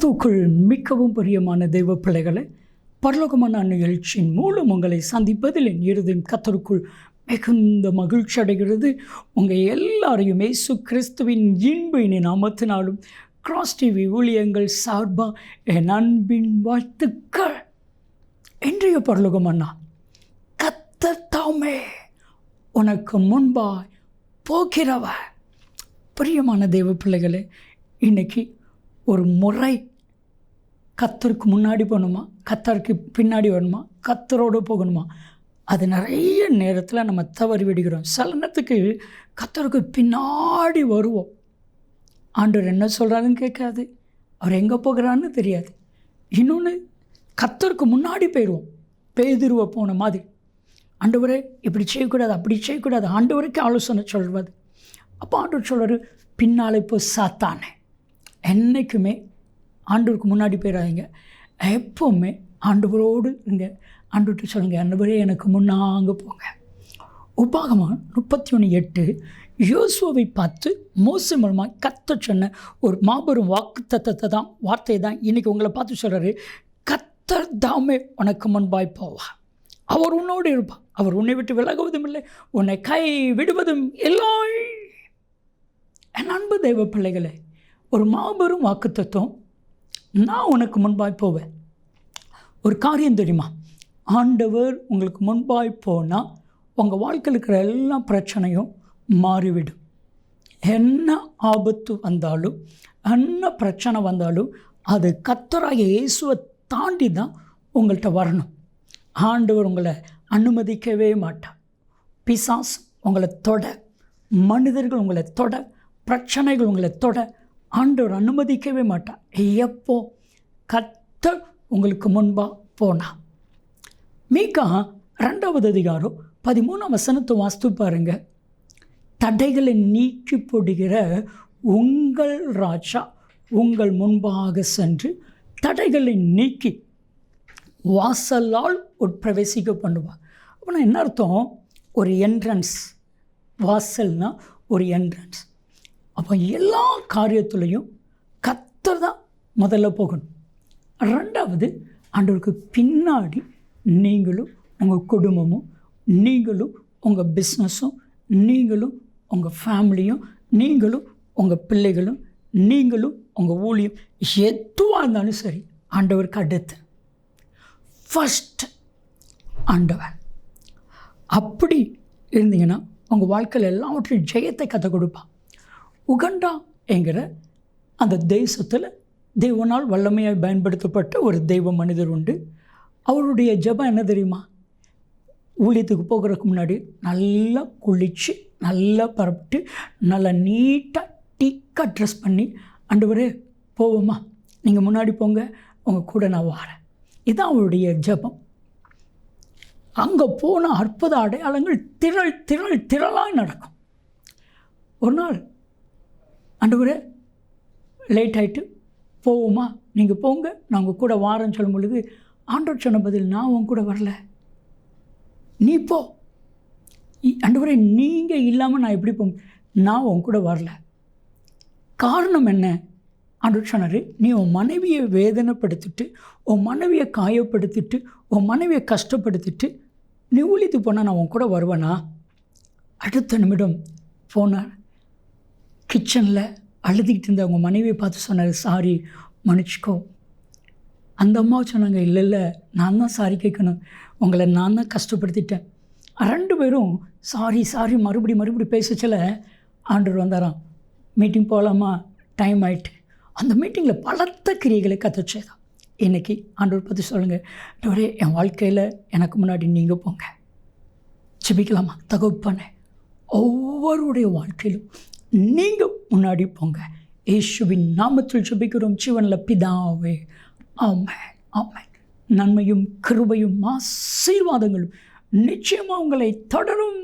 கிறிஸ்துவுக்குள் மிகவும் பிரியமான தெய்வ பிள்ளைகளை பரலோகமான நிகழ்ச்சியின் மூலம் உங்களை சந்திப்பதில் என் இருதயம் கத்தருக்குள் மிகுந்த மகிழ்ச்சி அடைகிறது. உங்கள் எல்லாரையும் ஏசு கிறிஸ்துவின் இன்பின் நாமத்தினாலும் கிராஸ் டிவி ஊழியங்கள் சார்பாக என் அன்பின் வாழ்த்துக்கள். இன்றைய பரலோகம் கத்தத்தாமே தாமே உனக்கு முன்பாய் போகிறவ பிரியமான தெய்வ பிள்ளைகளே இன்னைக்கு ஒரு முறை கத்தருக்கு முன்னாடி போகணுமா? கத்தருக்கு பின்னாடி வரணுமா? கத்தரோடு போகணுமா? அது நிறைய நேரத்தில் நம்ம தவறி விடுகிறோம். சில நேரத்துக்கு கத்தருக்கு பின்னாடி வருவோம். ஆண்டவர் என்ன சொல்கிறாருன்னு கேட்காது. அவர் எங்கே போகிறான்னு தெரியாது. இன்னொன்று கத்தருக்கு முன்னாடி போயிடுவோம் பேதிருவ போன மாதிரி. ஆண்டவரே இப்படி செய்யக்கூடாது அப்படி செய்யக்கூடாது. ஆண்டவருக்கு ஆலோசனை சொல்வது அப்போ ஆண்டவர் சொல்கிறாரு பின்னாலே போய் சாத்தானே. என்றைக்குமே ஆண்டவருக்கு முன்னாடி போயிடாதீங்க. எப்போவுமே ஆண்டவரோடு இங்கே ஆண்டவர்கிட்ட சொல்லுங்கள் ஆண்டவரே எனக்கு முன்னாங்க போங்க. உபாகமாக முப்பத்தி ஒன்று எட்டு யோசுவை பார்த்து மோச மூலமாக கத்த சொன்ன ஒரு மாபெரும் வாக்கு தத்தத்தை தான் வார்த்தையை தான் இன்றைக்கி உங்களை பார்த்து சொல்கிறாரு கத்தர் தாமே உனக்கு முன்பாய் போவா அவர் உன்னோடு இருப்பார். அவர் உன்னை விட்டு விலகுவதும் இல்லை உன்னை கை விடுவதும் இல்லை. என் அன்பு தெய்வ பிள்ளைகளே ஒரு மாபெரும் வாக்குத்தத்துவம் நான் உனக்கு முன்பாய் போவேன். ஒரு காரியம் தெரியுமா? ஆண்டவர் உங்களுக்கு முன்பாய் போனால் உங்கள் வாழ்க்கையில் இருக்கிற எல்லா பிரச்சனையும் மாறிவிடும். என்ன ஆபத்து வந்தாலும் என்ன பிரச்சனை வந்தாலும் அது கத்தராய இயேசுவை தாண்டி தான் உங்கள்கிட்ட வரணும். ஆண்டவர் உங்களை அனுமதிக்கவே மாட்டார். பிசாஸ் உங்களை தொட மனிதர்கள் உங்களை தொட பிரச்சனைகள் உங்களை தொட ஆண்டவர் அனுமதிக்கவே மாட்டார். எப்போ? கத்தர் உங்களுக்கு முன்பாக போனா. மீகா ரெண்டாவது அதிகாரம் பதிமூணாம் வசனத்தை வாஸ்து பாருங்க. தடைகளை நீக்கி போடுகிற உங்கள் ராஜா உங்கள் முன்பாக சென்று தடைகளை நீக்கி வாசலால் உட்பிரவேசிக்க பண்ணுவார். அப்படின்னா என்ன அர்த்தம்? ஒரு என்ட்ரன்ஸ் வாசல்னால் ஒரு என்ட்ரன்ஸ் அப்போ எல்லா காரியத்துலேயும் கத்தர் தான் முதல்ல போகணும். ரெண்டாவது ஆண்டவருக்கு பின்னாடி நீங்களும் உங்கள் குடும்பமும் நீங்களும் உங்கள் பிஸ்னஸும் நீங்களும் உங்கள் ஃபேமிலியும் நீங்களும் உங்கள் பிள்ளைகளும் நீங்களும் உங்கள் ஊழியம் எதுவாக இருந்தாலும் சரி ஆண்டவருக்கு அடுத்து. ஃபஸ்ட் ஆண்டவர். அப்படி இருந்தீங்கன்னா உங்கள் வாழ்க்கையில் எல்லாவற்றையும் ஜெயத்தை கற்றுக் கொடுப்பான் உகண்டா என்கிற அந்த தேசத்தில் தெய்வனால் வல்லமையாக பயன்படுத்தப்பட்ட ஒரு தெய்வ மனிதர் உண்டு. அவருடைய ஜெபம் என்ன தெரியுமா? ஊழியத்துக்கு போகிறதுக்கு முன்னாடி நல்லா குளித்து நல்லா பரப்பிட்டு நல்லா நீட்டாக டிக்காக ட்ரெஸ் பண்ணி அண்டவரே போவோமா நீங்கள் முன்னாடி போங்க. உங்கள் கூட நான் வரேன். இதுதான் அவருடைய ஜெபம். அங்கே போன அற்புத அடையாளங்கள் திரள் திரள் திரளாக நடக்கும். ஒரு நாள் ஆண்டவரே லேட் ஆகிட்டு போவோமா? நீங்கள் போங்க நான் உங்கள் கூட வாரன்னு சொல்லும் பொழுது ஆண்டவர் சொன்ன பதில் நான் உன் கூட வரல. நீ போ. இ- ஆண்டவரே நீங்கள் இல்லாமல் நான் எப்படி போ நான் உன் கூட வரல. காரணம் என்ன? ஆண்டவர் சொன்னார் நீ உன் மனைவியை வேதனைப்படுத்திட்டு உன் மனைவியை காயப்படுத்திட்டு உன் மனைவியை கஷ்டப்படுத்திட்டு நீ ஊழித்து போனால் நான் உன் கூட வருவேனா? அடுத்த நிமிடம் போனார். கிச்சனில் அழுதுகிட்டு இருந்த அவங்க மனைவியை பார்த்து சொன்னார் சாரி மன்னிச்சிக்கோ. அந்த அம்மாவை சொன்னாங்க இல்லை இல்லை நான் தான் சாரி கேட்கணும். உங்களை நான் தான் கஷ்டப்படுத்திட்டேன். ரெண்டு பேரும் சாரி சாரி மறுபடி மறுபடி பேசச்சில ஆண்டவர் வந்தாராம் மீட்டிங் போகலாமா டைம் ஆயிட்டு. அந்த மீட்டிங்கில் பலத்த கிரியைகளை கற்றுச்சேதான் இன்றைக்கி ஆண்டவர் பற்றி சொல்லுங்கள் டோரே என் வாழ்க்கையில் எனக்கு முன்னாடி நீங்கள் போங்க. ஜெபிக்கலாமா? தகப்பனே ஒவ்வொருடைய வாழ்க்கையிலும் நீங்கள் முன்னாடி போங்க. இயேசுவின் நாமத்தில் சுபிக்கிறோம் ஜீவனில் பிதாவே. ஆமை ஆமென். நன்மையும் கிருபையும் ஆசீர்வாதங்களும் நிச்சயமாக உங்களை தொடரும்.